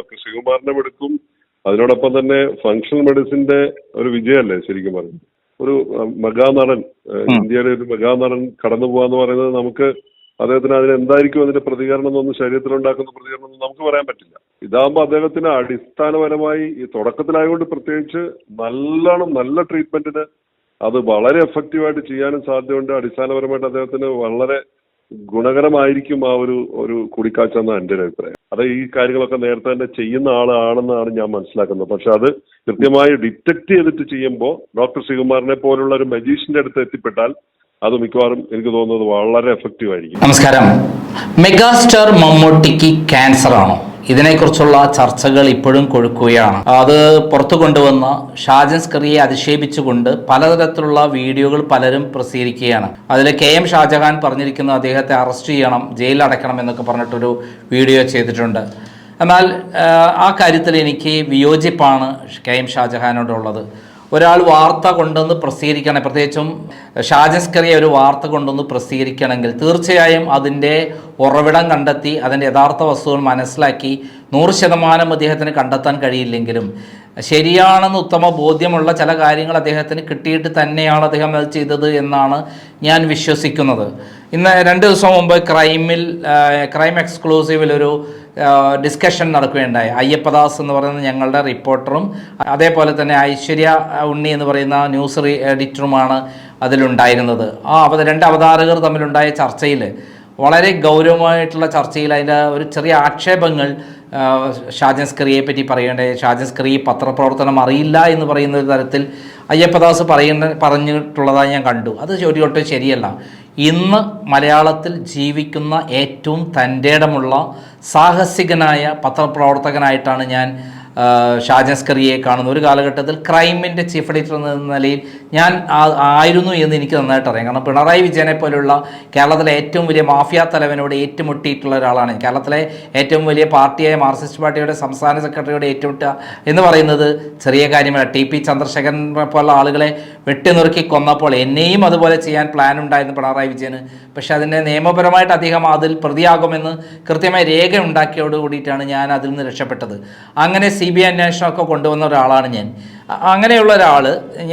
Doctor ശ്രീകുമാറിന്റെ എടുക്കും അതിനോടൊപ്പം തന്നെ ഫങ്ഷണൽ മെഡിസിന്റെ ഒരു വിജയമല്ലേ ശരിക്കും പറഞ്ഞു ഒരു മെഗാനടൻ ഇന്ത്യയുടെ ഒരു മെഗാനടൻ കടന്നു പോവാന്ന് പറയുന്നത് നമുക്ക് അദ്ദേഹത്തിന് അതിന് എന്തായിരിക്കും അതിന്റെ പ്രതികരണം എന്നൊന്നും ശരീരത്തിലുണ്ടാക്കുന്ന പ്രതികരണം ഒന്നും നമുക്ക് പറയാൻ പറ്റില്ല. ഇതാകുമ്പോൾ അദ്ദേഹത്തിന് അടിസ്ഥാനപരമായി ഈ തുടക്കത്തിലായതുകൊണ്ട് പ്രത്യേകിച്ച് നല്ലോണം നല്ല ട്രീറ്റ്മെന്റിന് അത് വളരെ എഫക്റ്റീവായിട്ട് ചെയ്യാനും സാധ്യതയുണ്ട്. അടിസ്ഥാനപരമായിട്ട് അദ്ദേഹത്തിന് വളരെ ഗുണകരമായിരിക്കും ആ ഒരു ഒരു കൂടിക്കാഴ്ച എന്നാണ് എന്റെ ഒരു അഭിപ്രായം. അത് ഈ കാര്യങ്ങളൊക്കെ നേരത്തെ തന്നെ ചെയ്യുന്ന ആളാണെന്നാണ് ഞാൻ മനസ്സിലാക്കുന്നത്. പക്ഷെ അത് കൃത്യമായി ഡിറ്റക്ട് ചെയ്തിട്ട് ചെയ്യുമ്പോൾ ഡോക്ടർ ശ്രീകുമാറിനെ പോലുള്ള ഒരു മജീഷ്യന്റെ അടുത്ത് എത്തിപ്പെട്ടാൽ അത് മിക്കവാറും എനിക്ക് തോന്നുന്നത് വളരെ എഫക്റ്റീവ് ആയിരിക്കും. നമസ്കാരം. മെഗാസ്റ്റാർ മമ്മൂട്ടിക്ക് ക്യാൻസർ ആണോ? ഇതിനെക്കുറിച്ചുള്ള ചർച്ചകൾ ഇപ്പോഴും കൊഴുക്കുകയാണ്. അത് പുറത്തു കൊണ്ടുവന്ന ഷാജൻ സ്കറിയെ അധിക്ഷേപിച്ചുകൊണ്ട് പലതരത്തിലുള്ള വീഡിയോകൾ പലരും പ്രസിദ്ധീകരിക്കുകയാണ്. അതിൽ കെ എം ഷാജഹാൻ പറഞ്ഞിരിക്കുന്നത് അദ്ദേഹത്തെ അറസ്റ്റ് ചെയ്യണം ജയിലിൽ അടയ്ക്കണം എന്നൊക്കെ പറഞ്ഞിട്ടൊരു വീഡിയോ ചെയ്തിട്ടുണ്ട്. എന്നാൽ ആ, കാര്യത്തിൽ എനിക്ക് വിയോജിപ്പാണ് കെ എം ഷാജഹാനോടുള്ളത്. ഒരാൾ വാർത്ത കൊണ്ടുവന്ന് പ്രസിദ്ധീകരിക്കണം പ്രത്യേകിച്ചും ഷാജസ്കറിയെ ഒരു വാർത്ത കൊണ്ടുവന്ന് പ്രസിദ്ധീകരിക്കണമെങ്കിൽ തീർച്ചയായും അതിന്റെ ഉറവിടം കണ്ടെത്തി അതിന്റെ യഥാർത്ഥ വസ്തുക്കൾ മനസ്സിലാക്കി നൂറ് ശതമാനം അദ്ദേഹത്തിന് കണ്ടെത്താൻ കഴിയില്ലെങ്കിലും ശരിയാണെന്ന് ഉത്തമ ബോധ്യമുള്ള ചില കാര്യങ്ങൾ അദ്ദേഹത്തിന് കിട്ടിയിട്ട് തന്നെയാണ് അദ്ദേഹം അത് ചെയ്തത് എന്നാണ് ഞാൻ വിശ്വസിക്കുന്നത്. ഇന്ന് രണ്ട് ദിവസം മുമ്പ് ക്രൈമിൽ ക്രൈം എക്സ്ക്ലൂസീവിൽ ഒരു ഡിസ്കഷൻ നടക്കുകയുണ്ടായി. അയ്യപ്പദാസ് എന്ന് പറയുന്ന ഞങ്ങളുടെ റിപ്പോർട്ടറും അതേപോലെ തന്നെ ഐശ്വര്യ ഉണ്ണി എന്ന് പറയുന്ന ന്യൂസ് എഡിറ്ററുമാണ് അതിലുണ്ടായിരുന്നത്. ആ രണ്ട് അവതാരകർ തമ്മിലുണ്ടായ ചർച്ചയിൽ വളരെ ഗൗരവമായിട്ടുള്ള ചർച്ചയിൽ അതിന്റെ ഒരു ചെറിയ ആക്ഷേപങ്ങൾ ഷാജൻ പറ്റി പറയേണ്ടത് ഷാജൻ പത്രപ്രവർത്തനം അറിയില്ല എന്ന് പറയുന്ന ഒരു തരത്തിൽ അയ്യപ്പദാസ് പറയുന്ന പറഞ്ഞിട്ടുള്ളതായി ഞാൻ കണ്ടു. അത് ഒരു ശരിയല്ല. ഇന്ന് മലയാളത്തിൽ ജീവിക്കുന്ന ഏറ്റവും തന്റെ ഇടമുള്ള സാഹസികനായ പത്രപ്രവർത്തകനായിട്ടാണ് ഞാൻ ആ, കാണുന്ന ഒരു കാലഘട്ടത്തിൽ ക്രൈമിന്റെ ചീഫ് എഡിറ്റർ എന്ന നിലയിൽ ഞാൻ ആയിരുന്നു എന്ന് എനിക്ക് നന്നായിട്ട് അറിയാം. കാരണം പിണറായി വിജയനെ പോലുള്ള കേരളത്തിലെ ഏറ്റവും വലിയ മാഫിയ തലവനോട് ഏറ്റുമുട്ടിയിട്ടുള്ള ഒരാളാണ് കേരളത്തിലെ ഏറ്റവും വലിയ പാർട്ടിയായ മാർക്സിസ്റ്റ് പാർട്ടിയുടെ സംസ്ഥാന സെക്രട്ടറിയോട് ഏറ്റുമുട്ടുക എന്ന് പറയുന്നത് ചെറിയ കാര്യമല്ല. ടി പി ചന്ദ്രശേഖരൻ പോലുള്ള ആളുകളെ വെട്ടിനുറുക്കി കൊന്നപ്പോൾ എന്നെയും അതുപോലെ ചെയ്യാൻ പ്ലാൻ ഉണ്ടായിരുന്നു പിണറായി വിജയന്. പക്ഷേ അതിന്റെ നിയമപരമായിട്ട് അദ്ദേഹം അതിൽ പ്രതിയാകുമെന്ന് കൃത്യമായി രേഖ ഉണ്ടാക്കിയോട് കൂടിയിട്ടാണ് ഞാൻ അതിൽ നിന്ന് രക്ഷപ്പെട്ടത്. അങ്ങനെ സി ബി ഐ അന്വേഷണമൊക്കെ കൊണ്ടുവന്ന ഒരാളാണ് ഞാൻ. അങ്ങനെയുള്ള ഒരാൾ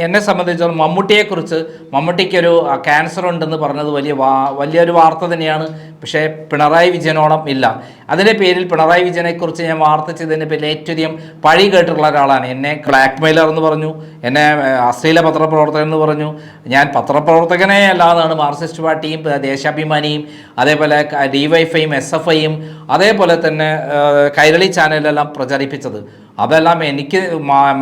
എന്നെ സംബന്ധിച്ചിടത്തോളം മമ്മൂട്ടിയെക്കുറിച്ച് മമ്മൂട്ടിക്കൊരു ക്യാൻസർ ഉണ്ടെന്ന് പറഞ്ഞത് വലിയ വാ വലിയൊരു വാർത്ത തന്നെയാണ്. പക്ഷേ പിണറായി വിജയനോളം ഇല്ല. അതിന്റെ പേരിൽ പിണറായി വിജയനെക്കുറിച്ച് ഞാൻ വാർത്ത ചെയ്തതിന്റെ പേരിൽ ഏറ്റവും അധികം പഴി കേട്ടിട്ടുള്ള ഒരാളാണ്. എന്നെ ബ്ലാക്ക് മെയിലർ എന്ന് പറഞ്ഞു എന്നെ അശ്ലീല പത്രപ്രവർത്തകൻ എന്ന് പറഞ്ഞു. ഞാൻ പത്രപ്രവർത്തകനെ അല്ലാതാണ് മാർക്സിസ്റ്റ് പാർട്ടിയും ദേശാഭിമാനിയും അതേപോലെ ഡിവൈഫൈയും എസ് എഫ് ഐയും അതേപോലെ തന്നെ കൈരളി ചാനലിലെല്ലാം പ്രചരിപ്പിച്ചത്. അതെല്ലാം എനിക്ക്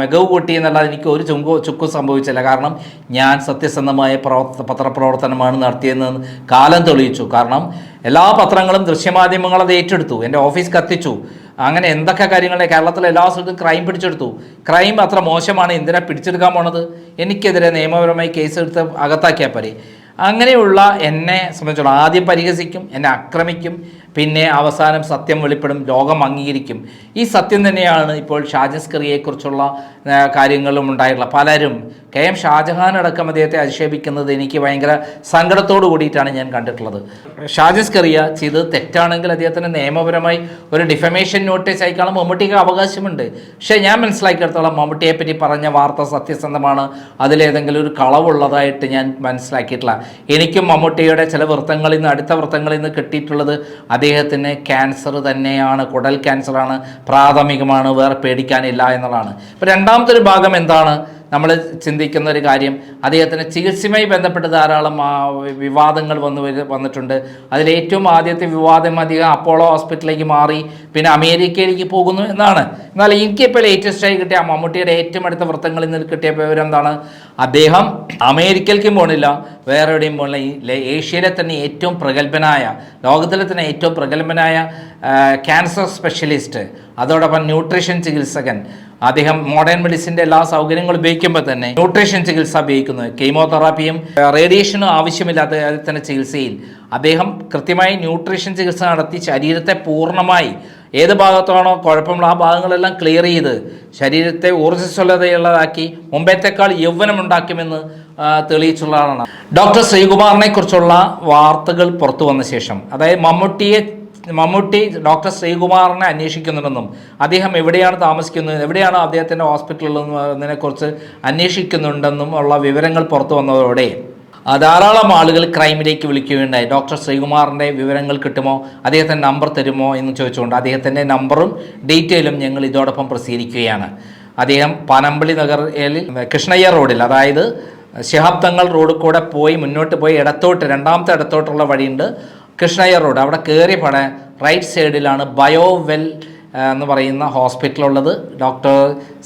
മികവ് കൂട്ടി എന്നല്ലാതെ എനിക്ക് ഒരു ചുങ്കു ചുക്കും സംഭവിച്ചില്ല. കാരണം ഞാൻ സത്യസന്ധമായ പ്രവർത്ത പത്രപ്രവർത്തനമാണ് നടത്തിയതെന്ന് കാലം തെളിയിച്ചു. കാരണം എല്ലാ പത്രങ്ങളും ദൃശ്യമാധ്യമങ്ങൾ അത് ഏറ്റെടുത്തു. എന്റെ ഓഫീസ് കത്തിച്ചു. അങ്ങനെ എന്തൊക്കെ കാര്യങ്ങളെ കേരളത്തിലെ എല്ലാ സ്ഥലത്തും ക്രൈം പിടിച്ചെടുത്തു. ക്രൈം അത്ര മോശമാണ്. എന്തിനാ പിടിച്ചെടുക്കാൻ പോണത്? എനിക്കെതിരെ നിയമപരമായി കേസെടുത്ത് അകത്താക്കിയാൽ പരി. അങ്ങനെയുള്ള എന്നെ സംബന്ധിച്ചോളം ആദ്യം പരിഹസിക്കും എന്നെ ആക്രമിക്കും പിന്നെ അവസാനം സത്യം വെളിപ്പെടും ലോകം അംഗീകരിക്കും. ഈ സത്യം തന്നെയാണ് ഇപ്പോൾ ഷാജസ്കറിയെക്കുറിച്ചുള്ള കാര്യങ്ങളും ഉണ്ടായിട്ടുള്ള പലരും. കെ എം ഷാജഹാൻ അടക്കം അദ്ദേഹത്തെ അധിക്ഷേപിക്കുന്നത് എനിക്ക് ഭയങ്കര സങ്കടത്തോടു കൂടിയിട്ടാണ് ഞാൻ കണ്ടിട്ടുള്ളത്. ഷാജസ്കറിയ ചെയ്ത് തെറ്റാണെങ്കിൽ അദ്ദേഹത്തിന് നിയമപരമായി ഒരു ഡിഫമേഷൻ നോട്ടീസ് അയക്കാനുള്ള മമ്മൂട്ടിക്ക് അവകാശമുണ്ട്. പക്ഷേ ഞാൻ മനസ്സിലാക്കിയെടുത്തോളം മമ്മൂട്ടിയെ പറ്റി പറഞ്ഞ വാർത്ത സത്യസന്ധമാണ്. അതിലേതെങ്കിലും ഒരു കളവുള്ളതായിട്ട് ഞാൻ മനസ്സിലാക്കിയിട്ടില്ല. എനിക്കും മമ്മൂട്ടിയുടെ ചില വൃത്തങ്ങളിൽ നിന്ന് അടുത്ത വൃത്തങ്ങളിൽ നിന്ന് കിട്ടിയിട്ടുള്ളത് അദ്ദേഹത്തിന് ക്യാൻസർ തന്നെയാണ് കുടൽ ക്യാൻസറാണ് പ്രാഥമികമാണ് വേറെ പേടിക്കാനില്ല എന്നുള്ളതാണ്. ഇപ്പോൾ രണ്ടാമത്തെ ഒരു ഭാഗം എന്താണ്? നമ്മൾ ചിന്തിക്കുന്ന ഒരു കാര്യം അദ്ദേഹത്തിന് ചികിത്സയുമായി ബന്ധപ്പെട്ട് ധാരാളം വിവാദങ്ങൾ വന്നു വന്നിട്ടുണ്ട്. അതിൽ ഏറ്റവും ആദ്യത്തെ വിവാദം അധികം അപ്പോളോ ഹോസ്പിറ്റലിലേക്ക് മാറി പിന്നെ അമേരിക്കയിലേക്ക് പോകുന്നു എന്നാണ്. എന്നാൽ എനിക്കിപ്പോൾ ലേറ്റസ്റ്റ് ആയി കിട്ടിയ മമ്മൂട്ടിയുടെ ഏറ്റവും അടുത്ത വൃത്തങ്ങളിൽ നിന്ന് കിട്ടിയ വിവരം എന്താണ്? അദ്ദേഹം അമേരിക്കയിലേക്കും പോകണില്ല വേറെ എവിടെയും പോകണില്ല ഏഷ്യയിലെ തന്നെ ഏറ്റവും പ്രഗത്ഭനായ ലോകത്തിലെ തന്നെ ഏറ്റവും പ്രഗത്ഭനായ ക്യാൻസർ സ്പെഷ്യലിസ്റ്റ് അതോടൊപ്പം ന്യൂട്രീഷൻ ചികിത്സകൻ. അദ്ദേഹം മോഡേൺ മെഡിസിന്റെ എല്ലാ സൗകര്യങ്ങളും ഉപയോഗിക്കുമ്പോൾ തന്നെ ന്യൂട്രീഷൻ ചികിത്സ ഉപയോഗിക്കുന്നത് കീമോതെറാപ്പിയും റേഡിയേഷനും ആവശ്യമില്ലാത്ത തന്നെ ചികിത്സയിൽ അദ്ദേഹം കൃത്യമായി ന്യൂട്രീഷൻ ചികിത്സ നടത്തി ശരീരത്തെ പൂർണമായി ഏത് ഭാഗത്താണോ കുഴപ്പമുള്ള ആ ഭാഗങ്ങളെല്ലാം ക്ലിയർ ചെയ്ത് ശരീരത്തെ ഊർജസ്വലതയുള്ളതാക്കി മുമ്പത്തേക്കാൾ യൗവനമുണ്ടാക്കുമെന്ന് തെളിയിച്ചുള്ളതാണ് തെളിയിച്ചുള്ള ഡോക്ടർ ശ്രീകുമാറിനെ കുറിച്ചുള്ള വാർത്തകൾ പുറത്തു വന്ന ശേഷം അതായത് മമ്മൂട്ടിയെ മമ്മൂട്ടി ഡോക്ടർ ശ്രീകുമാറിനെ അന്വേഷിക്കുന്നുണ്ടെന്നും അദ്ദേഹം എവിടെയാണ് താമസിക്കുന്നത് എവിടെയാണ് അദ്ദേഹത്തിന്റെ ഹോസ്പിറ്റലുള്ളതിനെ കുറിച്ച് അന്വേഷിക്കുന്നുണ്ടെന്നും ഉള്ള വിവരങ്ങൾ പുറത്തു വന്നതോടെ ധാരാളം ആളുകൾ ക്രൈമിലേക്ക് വിളിക്കുകയുണ്ടായി. ഡോക്ടർ ശ്രീകുമാറിന്റെ വിവരങ്ങൾ കിട്ടുമോ അദ്ദേഹത്തിന്റെ നമ്പർ തരുമോ എന്ന് ചോദിച്ചുകൊണ്ട് അദ്ദേഹത്തിന്റെ നമ്പറും ഡീറ്റെയിലും ഞങ്ങൾ ഇതോടൊപ്പം പ്രസിദ്ധീകരിക്കുകയാണ്. അദ്ദേഹം പനമ്പള്ളി നഗറിൽ കൃഷ്ണയ്യ റോഡിൽ അതായത് ശിഹാബ് തങ്ങൾ റോഡിൽ കൂടെ പോയി മുന്നോട്ട് പോയി ഇടത്തോട്ട് രണ്ടാമത്തെ ഇടത്തോട്ടുള്ള വഴിയുണ്ട്. കൃഷ്ണയ്യ റോഡ്. അവിടെ കയറിയ പട റൈറ്റ് സൈഡിലാണ് ബയോവെൽ എന്ന് പറയുന്ന ഹോസ്പിറ്റലുള്ളത് ഡോക്ടർ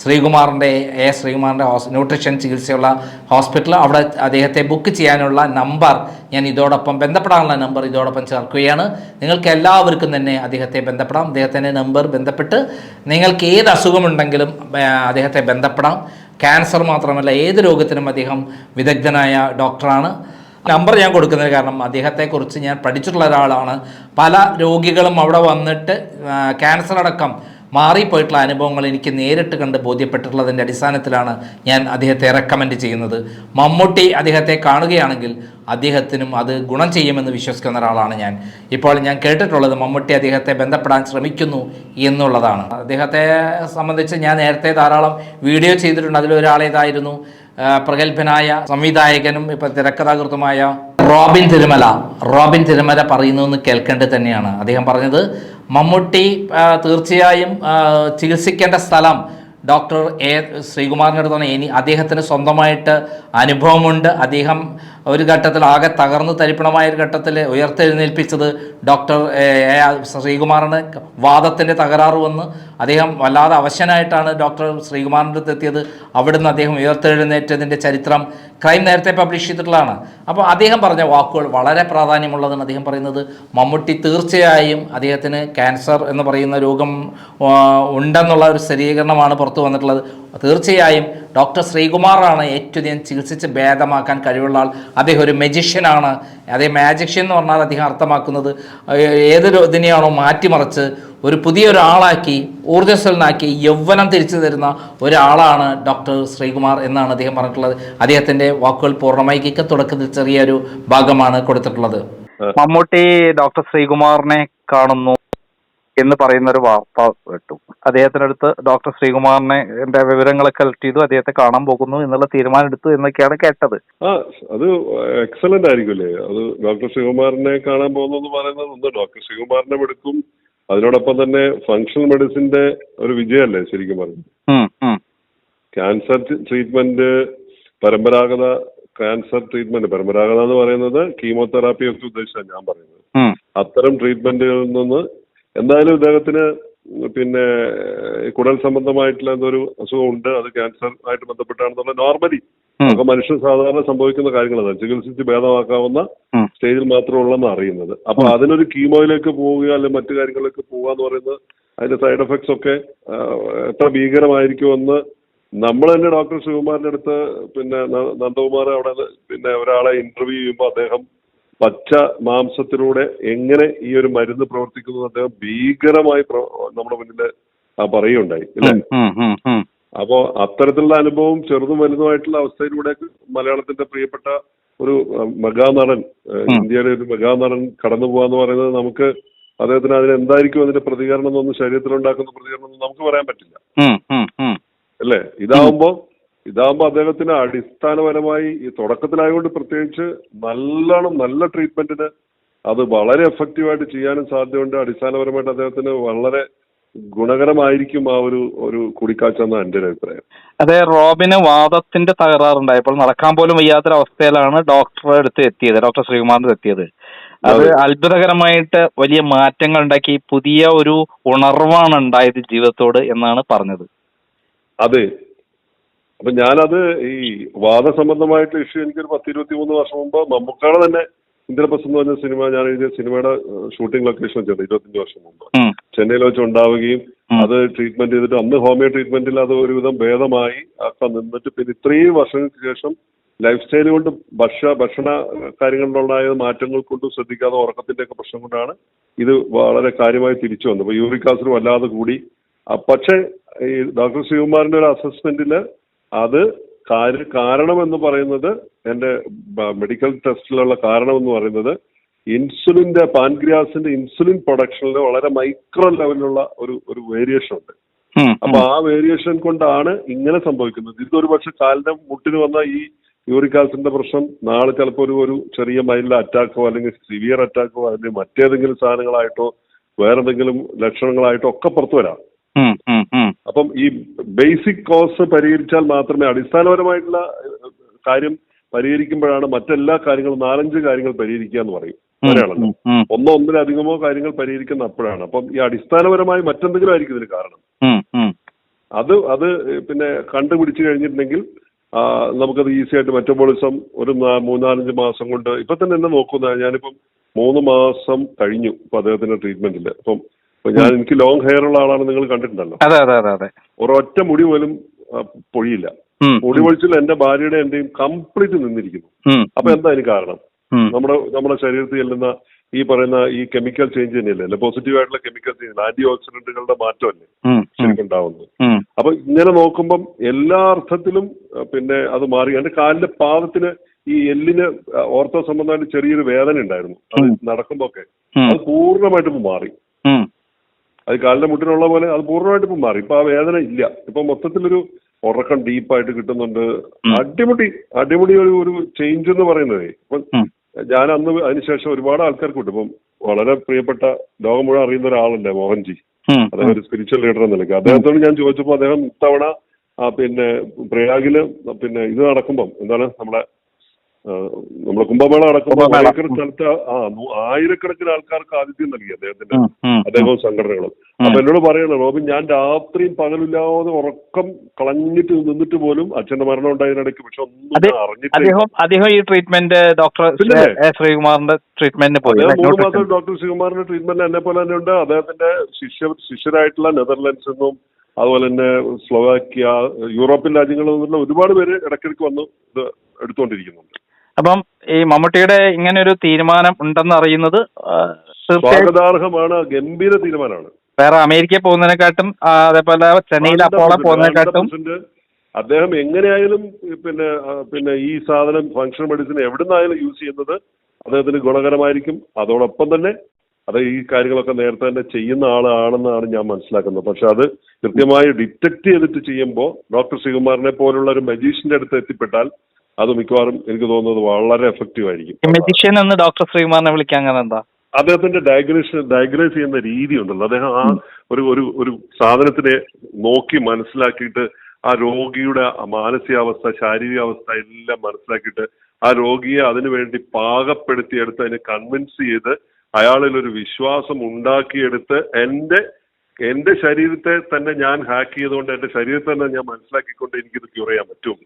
ശ്രീകുമാറിന്റെ എ. ശ്രീകുമാറിന്റെ ഹോസ് ന്യൂട്രിഷൻ ചികിത്സയുള്ള ഹോസ്പിറ്റൽ അവിടെ അദ്ദേഹത്തെ ബുക്ക് ചെയ്യാനുള്ള നമ്പർ ഞാൻ ഇതോടൊപ്പം ബന്ധപ്പെടാനുള്ള നമ്പർ ഇതോടൊപ്പം ചേർക്കുകയാണ്. നിങ്ങൾക്ക് എല്ലാവർക്കും തന്നെ അദ്ദേഹത്തെ ബന്ധപ്പെടാം. അദ്ദേഹത്തിന്റെ നമ്പർ ബന്ധപ്പെട്ട് നിങ്ങൾക്ക് ഏത് അസുഖമുണ്ടെങ്കിലും അദ്ദേഹത്തെ ബന്ധപ്പെടാം. ക്യാൻസർ മാത്രമല്ല ഏത് രോഗത്തിനും അദ്ദേഹം വിദഗ്ധനായ ഡോക്ടറാണ് നമ്പർ ഞാൻ കൊടുക്കുന്നത് കാരണം അദ്ദേഹത്തെക്കുറിച്ച് ഞാൻ പഠിച്ചിട്ടുള്ള ഒരാളാണ്. പല രോഗികളും അവിടെ വന്നിട്ട് ക്യാൻസർ അടക്കം മാറിപ്പോയിട്ടുള്ള അനുഭവങ്ങൾ എനിക്ക് നേരിട്ട് കണ്ട് ബോധ്യപ്പെട്ടിട്ടുള്ളതിന്റെ അടിസ്ഥാനത്തിലാണ് ഞാൻ അദ്ദേഹത്തെ റെക്കമെൻഡ് ചെയ്യുന്നത്. മമ്മൂട്ടി അദ്ദേഹത്തെ കാണുകയാണെങ്കിൽ അദ്ദേഹത്തിനും അത് ഗുണം ചെയ്യുമെന്ന് വിശ്വസിക്കുന്ന ഒരാളാണ് ഞാൻ. ഇപ്പോൾ ഞാൻ കേട്ടിട്ടുള്ളത് മമ്മൂട്ടി അദ്ദേഹത്തെ ബന്ധപ്പെടാൻ ശ്രമിക്കുന്നു എന്നുള്ളതാണ്. അദ്ദേഹത്തെ സംബന്ധിച്ച് ഞാൻ നേരത്തെ ധാരാളം വീഡിയോ ചെയ്തിട്ടുണ്ട്. അതിലൊരാളേതായിരുന്നു പ്രഗത്ഭനായ സംവിധായകനും ഇപ്പൊ തിരക്കഥാകൃത്തുമായ റോബിൻ തിരുമല. റോബിൻ തിരുമല പറയുന്നു എന്ന് കേൾക്കേണ്ടത് തന്നെയാണ്. അദ്ദേഹം പറഞ്ഞത് മമ്മൂട്ടി തീർച്ചയായും ചികിത്സിക്കേണ്ട സ്ഥലം ഡോക്ടർ എ ശ്രീകുമാറിന്റെ അടുത്താണ് ഇനി അദ്ദേഹത്തിന് സ്വന്തമായിട്ട് അനുഭവമുണ്ട്. അദ്ദേഹം ഒരു ഘട്ടത്തിൽ ആകെ തകർന്നു തരിപ്പണമായ ഒരു ഘട്ടത്തിൽ ഉയർത്തെഴുന്നേൽപ്പിച്ചത് ഡോക്ടർ ശ്രീകുമാറിന് വാദത്തിന്റെ തകരാറ് വന്ന് അദ്ദേഹം വല്ലാതെ അവശനായിട്ടാണ് ഡോക്ടർ ശ്രീകുമാറിന്റെ അടുത്ത് എത്തിയത്. അവിടുന്ന് അദ്ദേഹം ഉയർത്തെഴുന്നേറ്റതിന്റെ ചരിത്രം ക്രൈം നേരത്തെ പബ്ലിഷ് ചെയ്തിട്ടുള്ളതാണ്. അപ്പോൾ അദ്ദേഹം പറഞ്ഞ വാക്കുകൾ വളരെ പ്രാധാന്യമുള്ളതാണ് അദ്ദേഹം പറയുന്നത് മമ്മൂട്ടി തീർച്ചയായും അദ്ദേഹത്തിന് ക്യാൻസർ എന്ന് പറയുന്ന രോഗം ഉണ്ടെന്നുള്ള ഒരു സ്ഥിരീകരണമാണ് പുറത്തു വന്നിട്ടുള്ളത്. തീർച്ചയായും ഡോക്ടർ ശ്രീകുമാറാണ് ഏറ്റവും ചികിത്സിച്ച് ഭേദമാക്കാൻ കഴിവുള്ള ആൾ. അദ്ദേഹം ഒരു മെജിഷ്യനാണ് അതേ മാജിഷ്യൻ എന്ന് പറഞ്ഞാൽ അദ്ദേഹം അർത്ഥമാക്കുന്നത് ഏതൊരു ഏത് ഇതിനെയാണോ മാറ്റിമറിച്ച് ഒരു പുതിയ ഒരാളാക്കി ഊർജസ്വലനാക്കി യൗവനം തിരിച്ചു തരുന്ന ഒരാളാണ് ഡോക്ടർ ശ്രീകുമാർ എന്നാണ് അദ്ദേഹം പറഞ്ഞിട്ടുള്ളത്. അദ്ദേഹത്തിന്റെ വാക്കുകൾ പൂർണമായി തുടക്കത്തിൽ ചെറിയൊരു ഭാഗമാണ് കൊടുത്തിട്ടുള്ളത്. മമ്മൂട്ടി ഡോക്ടർ ശ്രീകുമാറിനെ കാണുന്നു. എന്ന് പറയുന്ന ഒരു വാർത്ത കേട്ടു. അദ്ദേഹത്തിനടുത്ത് ഡോക്ടർ ശ്രീകുമാറിനെ എന്റെ വിവരങ്ങളൊക്കെ കളക്ട് ചെയ്തു. അദ്ദേഹത്തെ കാണാൻ പോകുന്നു എന്നുള്ള തീരുമാനം എടുത്തു എന്നൊക്കെയാണ് കേട്ടത്. ആ അത് എക്സലന്റ് ആയിരിക്കുമല്ലേ? അത് ഡോക്ടർ ശ്രീകുമാറിനെ കാണാൻ പോകുന്നു പറയുന്നത് ഒന്ന് ഡോക്ടർ ശ്രീകുമാറിനെ എടുക്കും അതിനോടൊപ്പം തന്നെ ഫങ്ഷണൽ മെഡിസിന്റെ ഒരു വിജയമല്ലേ ശരിക്കും പറഞ്ഞു ക്യാൻസർ ട്രീറ്റ്മെന്റ് പരമ്പരാഗത ക്യാൻസർ ട്രീറ്റ്മെന്റ് പരമ്പരാഗത എന്ന് പറയുന്നത് കീമോതെറാപ്പി ഒക്കെ ഉദ്ദേശിച്ചാണ് ഞാൻ പറയുന്നത്. അത്തരം ട്രീറ്റ്മെന്റുകളിൽ നിന്ന് എന്തായാലും ഇദ്ദേഹത്തിന് പിന്നെ കുടൽ സംബന്ധമായിട്ടുള്ള എന്തൊരു അസുഖം ഉണ്ട് അത് ക്യാൻസർ ആയിട്ട് ബന്ധപ്പെട്ടാണെന്നുള്ള നോർമലി അപ്പൊ മനുഷ്യൻ സാധാരണ സംഭവിക്കുന്ന കാര്യങ്ങളാണ് ചികിത്സിച്ച് ഭേദമാക്കാവുന്ന. സ്റ്റേജിൽ മാത്രമുള്ളെന്ന് അറിയുന്നത്. അപ്പൊ അതിനൊരു കീമോയിലേക്ക് പോവുക അല്ലെങ്കിൽ മറ്റു കാര്യങ്ങളിലേക്ക് പോവുക എന്ന് പറയുന്നത് അതിന്റെ സൈഡ് എഫക്ട്സ് ഒക്കെ എത്ര ഭീകരമായിരിക്കുമെന്ന് നമ്മൾ തന്നെ ഡോക്ടർ ശിവകുമാറിന്റെ അടുത്ത് പിന്നെ നന്ദകുമാർ അവിടെ പിന്നെ ഒരാളെ ഇന്റർവ്യൂ ചെയ്യുമ്പോൾ അദ്ദേഹം പച്ച മാംസത്തിലൂടെ എങ്ങനെ ഈ ഒരു മരുന്ന് പ്രവർത്തിക്കുന്നു അദ്ദേഹം ഭീകരമായി നമ്മുടെ മുന്നിൽ ആ പറയുകയുണ്ടായി അല്ലേ. അപ്പോ അത്തരത്തിലുള്ള അനുഭവം ചെറുതും വലുതുമായിട്ടുള്ള അവസ്ഥയിലൂടെ മലയാളത്തിന്റെ പ്രിയപ്പെട്ട ഒരു മെഗാനടൻ ഇന്ത്യയുടെ ഒരു മെഗാനടൻ കടന്നു പോവാന്ന് പറയുന്നത് നമുക്ക് അദ്ദേഹത്തിന് അതിന് എന്തായിരിക്കും അതിന്റെ പ്രതികരണം എന്നൊന്നും ശരീരത്തിലുണ്ടാക്കുന്ന പ്രതികരണം ഒന്നും നമുക്ക് പറയാൻ പറ്റില്ല. അല്ലേ ഇതാവുമ്പോ ഇതാവുമ്പോ അദ്ദേഹത്തിന് അടിസ്ഥാനപരമായി ഈ തുടക്കത്തിലായതുകൊണ്ട് പ്രത്യേകിച്ച് നല്ലോണം നല്ല ട്രീറ്റ്മെന്റിന് അത് വളരെ എഫക്റ്റീവായിട്ട് ചെയ്യാനും സാധ്യതയുണ്ട്. അടിസ്ഥാനപരമായിട്ട് അദ്ദേഹത്തിന് വളരെ ഗുണകരമായിരിക്കും ആ ഒരു ഒരു കൂടിക്കാഴ്ച എന്നാണ് എന്റെ ഒരു അഭിപ്രായം. അതെ റോബിന് വാദത്തിന്റെ തകരാറുണ്ടായപ്പോൾ നടക്കാൻ പോലും വയ്യാത്തൊരവസ്ഥയിലാണ് ഡോക്ടറെ അടുത്ത് എത്തിയത് ഡോക്ടർ ശ്രീകുമാറിന്റെ എത്തിയത്. അതെ. അത്ഭുതകരമായിട്ട് വലിയ മാറ്റങ്ങൾ ഉണ്ടാക്കി പുതിയ ഒരു ഉണർവാണ് ഉണ്ടായത് ജീവിതത്തോട് എന്നാണ് പറഞ്ഞത്. അതെ. അപ്പൊ ഞാനത് ഈ വാദസംബന്ധമായിട്ട് ഇഷ്യൂ എനിക്കൊരു പത്ത് ഇരുപത്തി മൂന്ന് വർഷം മുമ്പ് മമ്മൂക്കാടെ തന്നെ ഇന്ദ്രപ്രസ് എന്ന് പറഞ്ഞ സിനിമ ഞാൻ എഴുതിയ സിനിമയുടെ ഷൂട്ടിംഗ് ലൊക്കേഷൻ വെച്ചത് ഇരുപത്തഞ്ച് വർഷം മുമ്പ്. ചെന്നൈയിൽ വെച്ച് ഉണ്ടാവുകയും അത് ട്രീറ്റ്മെന്റ് ചെയ്തിട്ട് അന്ന് ഹോമിയോ ട്രീറ്റ്മെന്റിൽ അത് ഒരുവിധം ഭേദമായി ഒക്കെ നിന്നിട്ട് പിന്നെ ഇത്രയും വർഷങ്ങൾക്ക് ശേഷം ലൈഫ് സ്റ്റൈൽ കൊണ്ട് ഭക്ഷ ഭക്ഷണ കാര്യങ്ങളിലുണ്ടായ മാറ്റങ്ങൾ കൊണ്ട് ശ്രദ്ധിക്കാതെ ഉറക്കത്തിന്റെ ഒക്കെ പ്രശ്നം കൊണ്ടാണ് ഇത് വളരെ കാര്യമായി തിരിച്ചു വന്നത്. അപ്പൊ യൂറിക് ആസിഡ് വല്ലാതെ കൂടി. പക്ഷേ ഈ ഡോക്ടർ ശിവകുമാറിന്റെ ഒരു അസസ്മെന്റിൽ അത് കാരണം എന്ന് പറയുന്നത് എന്റെ മെഡിക്കൽ ടെസ്റ്റിലുള്ള കാരണം എന്ന് പറയുന്നത് ഇൻസുലിന്റെ പാൻക്രിയാസിന്റെ ഇൻസുലിൻ പ്രൊഡക്ഷനിൽ വളരെ മൈക്രോ ലെവലിലുള്ള ഒരു ഒരു വേരിയേഷൻ ഉണ്ട്. അപ്പൊ ആ വേരിയേഷൻ കൊണ്ടാണ് ഇങ്ങനെ സംഭവിക്കുന്നത്. ഇതൊരു പക്ഷെ കാലിന്റെ മുട്ടിന് വന്ന ഈ യൂറിക് ആസിഡിന്റെ പ്രശ്നം നാളെ ചിലപ്പോൾ ഒരു ഒരു ചെറിയ മൈൽഡ് അറ്റാക്കോ അല്ലെങ്കിൽ സിവിയർ അറ്റാക്കോ അല്ലെങ്കിൽ മറ്റേതെങ്കിലും സാധനങ്ങളായിട്ടോ വേറെന്തെങ്കിലും ലക്ഷണങ്ങളായിട്ടോ ഒക്കെ പുറത്തു വരാം. അപ്പം ഈ ബേസിക് കോസ് പരിഹരിച്ചാൽ മാത്രമേ അടിസ്ഥാനപരമായിട്ടുള്ള കാര്യം പരിഹരിക്കുമ്പോഴാണ് മറ്റെല്ലാ കാര്യങ്ങളും നാലഞ്ച് കാര്യങ്ങൾ പരിഹരിക്കുക എന്ന് പറയും. ഉം, ഒന്നോ ഒന്നിലധികമോ കാര്യങ്ങൾ പരിഹരിക്കുന്ന അപ്പോഴാണ്. അപ്പം ഈ അടിസ്ഥാനപരമായി മറ്റെന്തെങ്കിലും ആയിരിക്കും ഇതിന് കാരണം. അത് അത് പിന്നെ കണ്ടുപിടിച്ചു കഴിഞ്ഞിട്ടുണ്ടെങ്കിൽ നമുക്കത് ഈസി ആയിട്ട് മെറ്റബോളിസം ഒരു മൂന്നാലഞ്ച് മാസം കൊണ്ട് ഇപ്പൊ തന്നെ എന്നെ നോക്കുന്ന. ഞാനിപ്പം മൂന്ന് മാസം കഴിഞ്ഞു ഇപ്പൊ അദ്ദേഹത്തിന്റെ ട്രീറ്റ്മെന്റിൽ അപ്പം ഞാൻ എനിക്ക് ലോങ് ഹെയർ ഉള്ള ആളാണ് നിങ്ങൾ കണ്ടിട്ടുണ്ടല്ലോ. അതെ അതെ അതെ അതെ. ഒരൊറ്റ മുടി പോലും ആ, പൊഴിയില്ല. ഉം, മുടി പൊഴിച്ചിൽ എന്റെ ഭാര്യയുടെ എന്റെയും കംപ്ലീറ്റ് നിന്നിരിക്കുന്നു. ഉം, അപ്പൊ എന്താ അതിന് കാരണം? ഉം. നമ്മുടെ നമ്മുടെ ശരീരത്തിൽ ചെല്ലുന്ന ഈ പറയുന്ന ഈ കെമിക്കൽ ചേഞ്ച് തന്നെയല്ലേ? അല്ലെ പോസിറ്റീവ് ആയിട്ടുള്ള കെമിക്കൽ ചേഞ്ച് ആന്റി ഓക്സിഡന്റുകളുടെ മാറ്റമല്ലേ? ഉം, ഉം, ശരിക്കും ഉണ്ടാവുന്നത്. ഉം. അപ്പൊ ഇങ്ങനെ നോക്കുമ്പം എല്ലാ അർത്ഥത്തിലും അഹ് പിന്നെ അത് മാറി. എന്റെ കാലിന്റെ പാദത്തിന് ഈ എല്ലിന് ഓർത്തോ സംബന്ധമായിട്ട് ചെറിയൊരു വേദന ഉണ്ടായിരുന്നു. അത്. നടക്കുമ്പോ ഒക്കെ ഉം. അത് പൂർണമായിട്ടും മാറി. ഉം. അത് കാലിന്റെ മുട്ടിനുള്ള പോലെ അത് പൂർണമായിട്ട് ഇപ്പം മാറി. ഇപ്പൊ ആ വേദന ഇല്ല. ഇപ്പൊ മൊത്തത്തിലൊരു ഉറക്കം ഡീപ്പായിട്ട് കിട്ടുന്നുണ്ട്. അടിമുടി അടിമുടി ഒരു ഒരു ചേഞ്ച് എന്ന് പറയുന്നത്. ഇപ്പൊ ഞാൻ അന്ന് അതിനുശേഷം ഒരുപാട് ആൾക്കാർക്ക് കിട്ടും ഇപ്പം വളരെ പ്രിയപ്പെട്ട ലോകം മുഴുവൻ അറിയുന്ന ഒരാളുണ്ട് മോഹൻജി. അദ്ദേഹം ഒരു സ്പിരിച്വൽ ലീഡർ എന്ന നിലയ്ക്ക്. അദ്ദേഹത്തോട് ഞാൻ ചോദിച്ചപ്പോൾ അദ്ദേഹം ഇത്തവണ പിന്നെ പ്രയാഗിൽ പിന്നെ ഇത് നടക്കുമ്പം എന്താണ് നമ്മുടെ നമ്മുടെ കുംഭമേള നടക്കുമ്പോൾ. ഏക്കർ സ്ഥലത്ത് ആയിരക്കണക്കിന് ആൾക്കാർക്ക് ആതിഥ്യം നൽകി അദ്ദേഹത്തിന്റെ. അദ്ദേഹവും സംഘടനകളും. അപ്പൊ എന്നോട് പറയണം റോബിൻ ഞാൻ രാത്രിയും പകലില്ലാതെ ഉറക്കം കളഞ്ഞിട്ട് നിന്നിട്ട് പോലും അച്ഛന്റെ മരണം ഉണ്ടായതിനിടയ്ക്ക് പക്ഷെ ഒന്നും അദ്ദേഹം ഈ ട്രീറ്റ്മെന്റ് ഡോക്ടർ ശ്രീകുമാറിന്റെ ട്രീറ്റ്മെന്റിന് പോയി. മൂന്ന് മാസം ഡോക്ടർ ശ്രീകുമാറിന്റെ ട്രീറ്റ്മെന്റ് എന്നെ പോലെ തന്നെ ഉണ്ട്. അദ്ദേഹത്തിന്റെ ശിഷ്യ ശിഷ്യരായിട്ടുള്ള നെതർലൻഡ്സ് നിന്നും അതുപോലെ തന്നെ സ്ലോവാക്യ യൂറോപ്യൻ രാജ്യങ്ങളിൽ നിന്നുള്ള ഒരുപാട് പേര് ഇടയ്ക്കിടയ്ക്ക് വന്ന് ഇത് എടുത്തുകൊണ്ടിരിക്കുന്നുണ്ട്. അപ്പം ഈ മമ്മൂട്ടിയുടെ ഇങ്ങനെ ഒരു തീരുമാനം ഉണ്ടെന്ന് അറിയുന്നത് സ്വാഗതാർഹമാണ് ഗംഭീര തീരുമാനമാണ്. വേറെ അമേരിക്കയിൽ പോകുന്നതിനെക്കാട്ടും അതേപോലെ ചെന്നൈയിൽ അപ്പോളെ പോകുന്നതിനെക്കാട്ടും അദ്ദേഹം എങ്ങനെയായാലും പിന്നെ പിന്നെ ഈ സാധനം ഫങ്ഷൻ മെഡിസിൻ എവിടുന്നായാലും യൂസ് ചെയ്യുന്നത് അദ്ദേഹത്തിന് ഗുണകരമായിരിക്കും. അതോടൊപ്പം തന്നെ അത് ഈ കാര്യങ്ങളൊക്കെ നേരത്തെ തന്നെ ചെയ്യുന്ന ആളാണെന്നാണ് ഞാൻ മനസ്സിലാക്കുന്നത്. പക്ഷെ അത് കൃത്യമായി ഡിറ്റക്ട് ചെയ്തിട്ട് ചെയ്യുമ്പോൾ ഡോക്ടർ ശ്രീകുമാറിനെ പോലുള്ള ഒരു മജീഷ്യന്റെ അടുത്ത് എത്തിപ്പെട്ടാൽ അത് മിക്കവാറും എനിക്ക് തോന്നുന്നത് വളരെ എഫക്റ്റീവ് ആയിരിക്കും. മെജിഷ്യൻ എന്ന് ഡോക്ടർ ശ്രീകുമാറിനെ വിളിക്കാൻ കാരണം എന്താ? അദ്ദേഹത്തിന്റെ ഡയഗ്നോസ് ഡയഗ്നോസ് ചെയ്യുന്ന രീതി ഉണ്ടല്ലോ. അദ്ദേഹം ആ ഒരു ഒരു ഒരു സാധനത്തിനെ നോക്കി മനസ്സിലാക്കിയിട്ട് ആ രോഗിയുടെ മാനസികാവസ്ഥ ശാരീരികാവസ്ഥ എല്ലാം മനസ്സിലാക്കിയിട്ട് ആ രോഗിയെ അതിനു വേണ്ടി പാകപ്പെടുത്തിയെടുത്ത് അതിനെ കൺവിൻസ് ചെയ്ത് അയാളിൽ ഒരു വിശ്വാസം ഉണ്ടാക്കിയെടുത്ത് എന്റെ എന്റെ ശരീരത്തെ തന്നെ ഞാൻ ഹാക്ക് ചെയ്തുകൊണ്ട് എന്റെ ശരീരത്തെ തന്നെ ഞാൻ മനസ്സിലാക്കിക്കൊണ്ട് എനിക്കിത് ക്യൂർ ചെയ്യാൻ പറ്റും.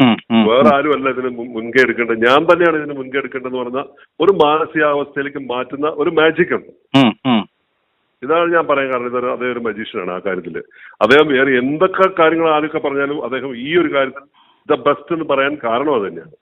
വേറെ ആരും അല്ല ഇതിന് മുൻ- മുൻകൈ എടുക്കേണ്ടത്. ഞാൻ തന്നെയാണ് ഇതിന് മുൻകൈ എടുക്കേണ്ടതെന്ന് പറഞ്ഞ ഒരു മാനസികാവസ്ഥയിലേക്ക് മാറ്റുന്ന ഒരു മാജിക് ഉണ്ട്. ഇതാണ് ഞാൻ പറയാൻ കാരണം. ഇതൊരു അദ്ദേഹം ഒരു മജീഷ്യനാണ് ആ കാര്യത്തിൽ അദ്ദേഹം വേറെ എന്തൊക്കെ കാര്യങ്ങൾ ആരൊക്കെ പറഞ്ഞാലും അദ്ദേഹം ഈ ഒരു കാര്യത്തിൽ ദ ബെസ്റ്റ് എന്ന് പറയാൻ കാരണം അത് തന്നെയാണ്.